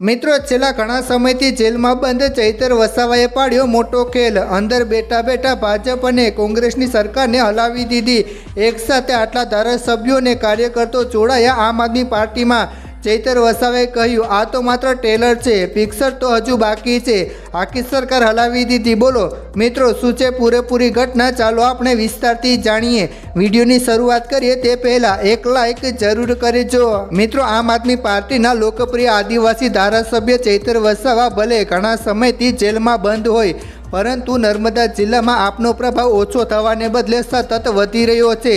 મિત્રો, છેલ્લા ઘણા સમયથી જેલમાં બંધ ચૈતર વસાવાએ પાડ્યો મોટો ખેલ. અંદર બેઠા બેઠા ભાજપ અને કોંગ્રેસની સરકારને હલાવી દીધી. એકસાથે આટલા ધારાસભ્યો અને કાર્યકર્તો જોડાયા આમ આદમી પાર્ટીમાં. ચૈતર વસાવાએ કહ્યું, આ તો માત્ર ટેલર છે પિક્ચર તો હજુ બાકી છે. આખી સરકાર હલાવી દીધી. બોલો, મિત્રો, શું છે પૂરેપૂરી ઘટના? ચાલો આપણે વિસ્તારથી જાણીએ. વિડીયોની શરૂઆત કરીએ તે પહેલાં એક લાઇક જરૂર કરજો. મિત્રો, આમ આદમી પાર્ટીના લોકપ્રિય આદિવાસી ધારાસભ્ય ચૈતર વસાવા ભલે ઘણા સમયથી જેલમાં બંધ હોય, પરંતુ નર્મદા જિલ્લામાં આપનો પ્રભાવ ઓછો થવાને બદલે સતત વધી રહ્યો છે.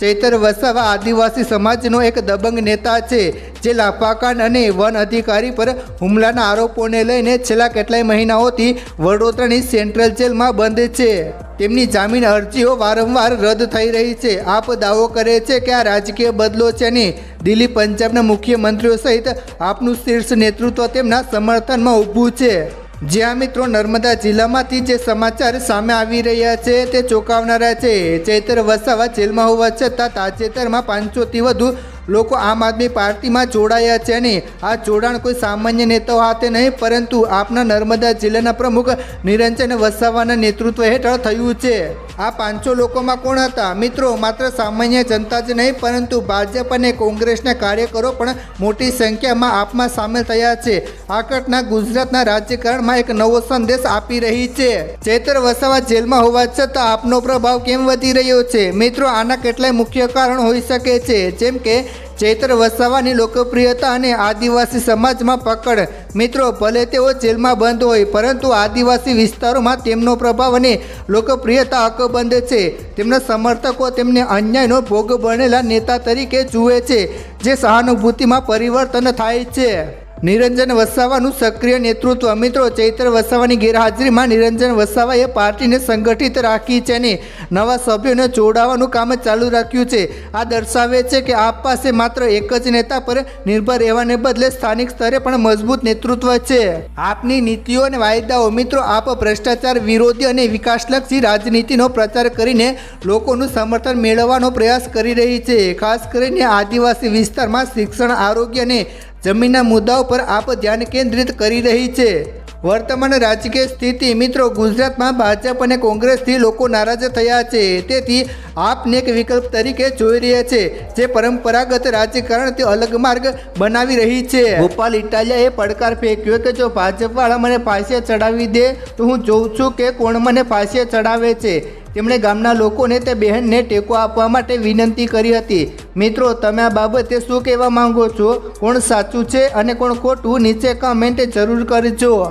ચૈતર વસાવા આદિવાસી સમાજનો એક દબંગ નેતા છે, જે લાફાકાંડ અને વન અધિકારી પર હુમલાના આરોપોને લઈને છેલ્લા કેટલાય મહિનાઓથી વડોદરાની સેન્ટ્રલ જેલમાં બંધ છે. તેમની જામીન અરજીઓ વારંવાર રદ થઈ રહી છે. આપ દાવો કરે છે કે આ રાજકીય બદલો છે અને દિલ્હી પંજાબના મુખ્યમંત્રીઓ સહિત આપનું શીર્ષ નેતૃત્વ તેમના સમર્થનમાં ઊભું છે. જ્યાં મિત્રો નર્મદા જિલ્લામાંથી જે સમાચાર સામે આવી રહ્યા છે, તે ચોંકાવનારા છે. ચૈતર વસાવા જેલમાં હોવા છતાં તાજેતરમાં પાંચસોથી વધુ લોકો આમ આદમી પાર્ટીમાં જોડાયા છે અને આ જોડાણ કોઈ સામાન્ય નેતાઓ હાથે નહીં, પરંતુ આપના નર્મદા જિલ્લાના પ્રમુખ નિરંજન વસાવાના નેતૃત્વ હેઠળ થયું છે. આ પાંચસો લોકોમાં કોણ હતા? મિત્રો, માત્ર સામાન્ય જનતા જ નહીં, પરંતુ ભાજપ અને કોંગ્રેસના કાર્યકરો પણ મોટી સંખ્યામાં આપમાં સામેલ થયા છે. આ ઘટના ગુજરાતના રાજ્યકારણમાં એક નવો સંદેશ આપી રહી છે. ચેતર વસાવા જેલમાં હોવા છતાં આપનો પ્રભાવ કેમ વધી રહ્યો છે? મિત્રો, આના કેટલાય મુખ્ય કારણ હોઈ શકે છે. જેમ કે ચૈત્ર વસાવાની લોકપ્રિયતા અને આદિવાસી સમાજમાં પકડ. મિત્રો, ભલે તેઓ જેલમાં બંધ હોય, પરંતુ આદિવાસી વિસ્તારોમાં તેમનો પ્રભાવ અને લોકપ્રિયતા અકબંધ છે. તેમના સમર્થકો તેમને અન્યાયનો ભોગ બનેલા નેતા તરીકે જુએ છે, જે સહાનુભૂતિમાં પરિવર્તન થાય છે. નિરંજન વસાવાનું સક્રિય નેતૃત્વ મિત્રો ચૈત્ર વસાવાની ગેરહાજરીમાં નિરંજન વસાવાએ પાર્ટીને સંગઠિત રાખી છે અને નવા સભ્યોને જોડાવાનું કામ ચાલુ રાખ્યું છે. આ દર્શાવે છે કે આપ પાસે માત્ર એક જ નેતા પર નિર્ભર રહેવાને બદલે સ્થાનિક સ્તરે પણ મજબૂત નેતૃત્વ છે. આપની નીતિઓ અને વાયદાઓ, મિત્રો, આપ ભ્રષ્ટાચાર વિરોધી અને વિકાસલક્ષી રાજનીતિનો પ્રચાર કરીને લોકોનું સમર્થન મેળવવાનો પ્રયાસ કરી રહી છે. ખાસ કરીને આદિવાસી વિસ્તારમાં શિક્ષણ, આરોગ્ય અને જમીનના મુદ્દાઓ પર આપ ધ્યાન કેન્દ્રિત કરી રહી છે. વર્તમાન રાજકીય સ્થિતિ, મિત્રો, ગુજરાતમાં ભાજપ અને કોંગ્રેસથી લોકો નારાજ થયા છે. તેથી આપને એક વિકલ્પ તરીકે જોઈ રહ્યા છે, જે પરંપરાગત રાજકારણથી અલગ માર્ગ બનાવી રહી છે. ગોપાલ ઇટાલિયાએ પડકાર ફેંક્યો કે જો ભાજપવાળા મને ફાંસીએ ચડાવી દે, તો હું જોઉં છું કે કોણ મને ફાંસીએ ચડાવે છે. તેમણે ગામના લોકોને તે બહેનને ટેકો આપવા માટે વિનંતી કરી હતી. મિત્રો, તમે આ બાબતે શું કહેવા માંગો છો? કોણ સાચું છે અને કોણ ખોટું? નીચે કમેન્ટ જરૂર કરજો.